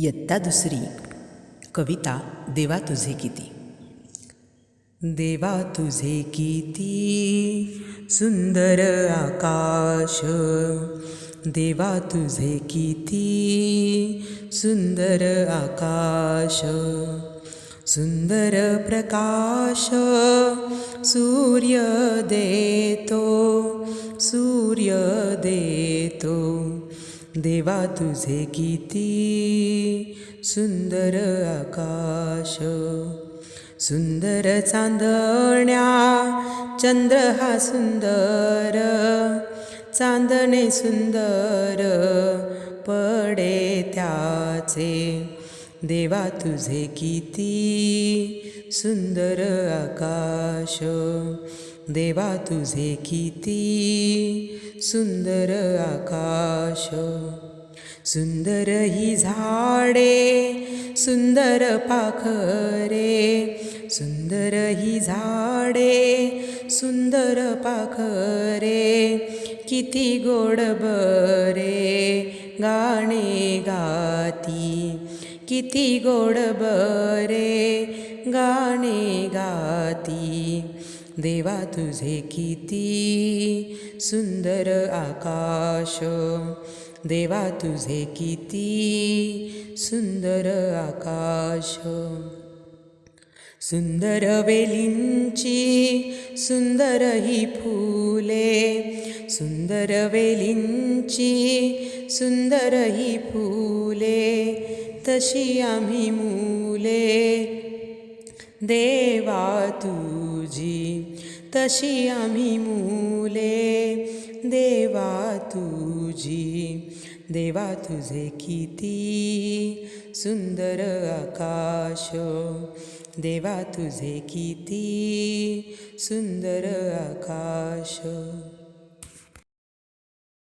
इयत्ता दुसरी. कविता देवा तुझे किती. देवा तुझे किती. सुंदर आकाश. देवा तुझे किती. सुंदर आकाश. सुंदर प्रकाश. सूर्य देतो. सूर्य देतो. देवा तुझे किती सुंदर आकाश सुंदर चांदण्या चंद्र हा सुंदर चांदणे सुंदर पडे त्याचे. देवा तुझे किती सुंदर आकाश देवा तुझे किती सुंदर आकाश सुंदर ही झाडे सुंदर पाखरे सुंदर ही झाडे सुंदर पाखरे किती गोड बरे गाणे गाती किती गोड बरे गाणे गाती. देवा तुझे किती सुंदर आकाश. देवा तुझे किती सुंदर आकाश. सुंदर वेलींची सुंदर ही फुले. सुंदर वेलींची सुंदर ही फुले. तशी आम्ही मुले. देवा तुझी तशी आम्ही मुले. देवा तुझी देवा तुझे किती सुंदर आकाश. देवा तुझे किती सुंदर आकाश.